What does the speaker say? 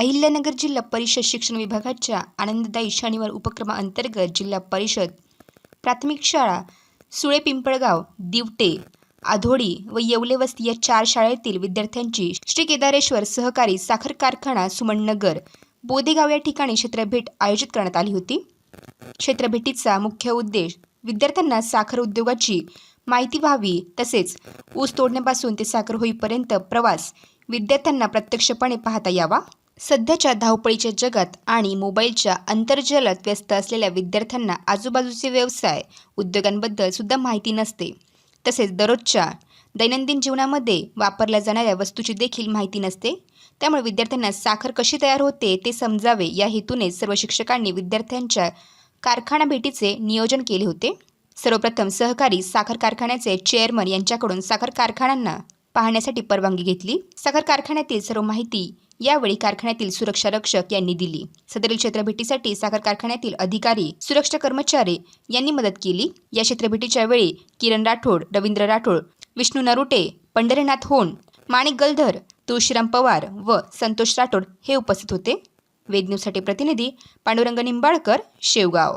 अहिल्यानगर जिल्हा परिषद शिक्षण विभागाच्या आनंददायी शनिवार उपक्रमाअंतर्गत जिल्हा परिषद प्राथमिक शाळा सुळे पिंपळगाव दिवटे आधोडी व येवले वस्ती या चार शाळेतील विद्यार्थ्यांची श्री केदारेश्वर सहकारी साखर कारखाना सुमननगर बोदेगाव या ठिकाणी क्षेत्रभेट आयोजित करण्यात आली होती. क्षेत्रभेटीचा मुख्य उद्देश विद्यार्थ्यांना साखर उद्योगाची माहिती व्हावी तसेच ऊस तोडण्यापासून ते साखर होईपर्यंत प्रवास विद्यार्थ्यांना प्रत्यक्षपणे पाहता यावा. सध्याच्या धावपळीच्या जगात आणि मोबाईलच्या आंतरजालात व्यस्त असलेल्या विद्यार्थ्यांना आजूबाजूचे व्यवसाय उद्योगांबद्दल सुद्धा माहिती नसते. तसेच दररोजच्या दैनंदिन जीवनामध्ये वापरल्या जाणाऱ्या वस्तूची देखील माहिती नसते. त्यामुळे विद्यार्थ्यांना साखर कशी तयार होते ते समजावे या हेतूने सर्व शिक्षकांनी विद्यार्थ्यांच्या कारखाना भेटीचे नियोजन केले होते. सर्वप्रथम सहकारी साखर कारखान्याचे चेअरमन यांच्याकडून साखर कारखान्यांना पाहण्यासाठी परवानगी घेतली. साखर कारखान्यातील सर्व माहिती यावेळी कारखान्यातील सुरक्षा रक्षक यांनी दिली. सदरील क्षेत्रभेटीसाठी साखर कारखान्यातील अधिकारी सुरक्षा कर्मचारी यांनी मदत केली. या क्षेत्रभेटीच्या वेळी किरण राठोड रवींद्र राठोड विष्णू नरुटे पंढरीनाथ होन माणिक गलधर तुळशीराम पवार व संतोष राठोड हे उपस्थित होते. वेद न्यूजसाठी प्रतिनिधी पांडुरंग निंबाळकर शेवगाव.